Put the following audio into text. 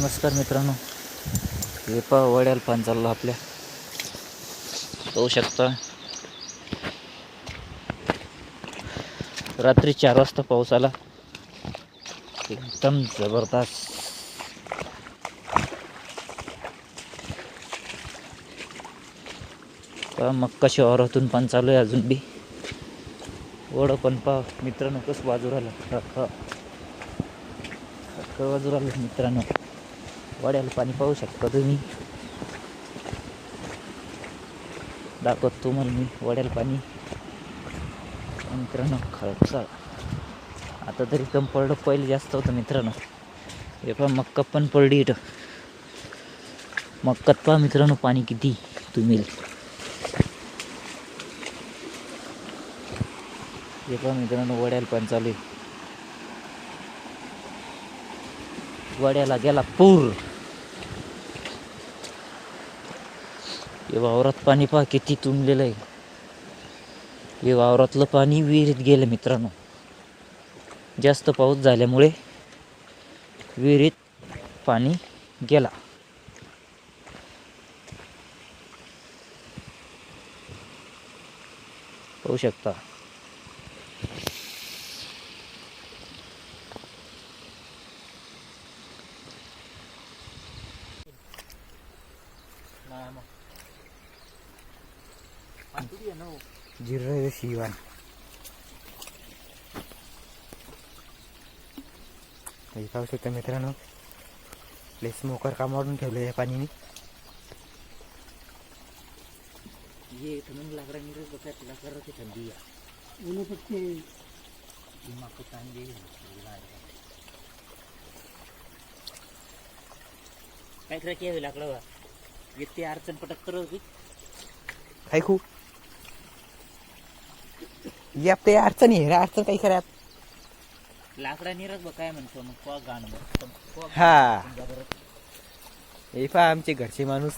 नमस्कार मित्रांनो. हे पा वड्याल पान चाललं आपल्या. पाहू शकता. रात्री चार वाजता पाऊस आला. एकदम जबरदस्त. पहा मक्का शहरातून पण चालू आहे अजून बी. वड पण पहा मित्रांनो कसं बाजू राहिलं हा, आलं मित्रांनो. वड्याला पाणी पाहू शकता तुम्ही. दाखवत तुम्हाला मी वड्याल पाणी. मित्रांनो खळचा आता तरी कम पडलं पहिले जास्त होतं मित्रांनो. हे पण मक्का पण पडली इथं. मक्कात पहा मित्रांनो पाणी किती तुम्ही हे पहा मित्रांनो वड्याला पण चालू आहे. वड्याला गेला पूर. हे वावरात पाणी पहा किती तुंबलेलं आहे. हे वावरातलं पाणी विहिरीत गेलं मित्रांनो. जास्त पाऊस झाल्यामुळे विहिरीत पाणी गेला. पाहू शकता. जिरं शिवान. हे पाहू शकता मित्रांनो प्ले स्मोकर कामावरून ठेवलं या पाणीने. ये इथून लाकडा निरस बघा तिला करत थंडी काय करायची लाकडा येते अडचण पटक तर होती. काय खूप या ते अडचणी आहे रे अडचण काही खऱ्या लाकडा निरस बघ काय म्हणतो मग गाणं हा. हे पहा आमचे घरचे माणूस.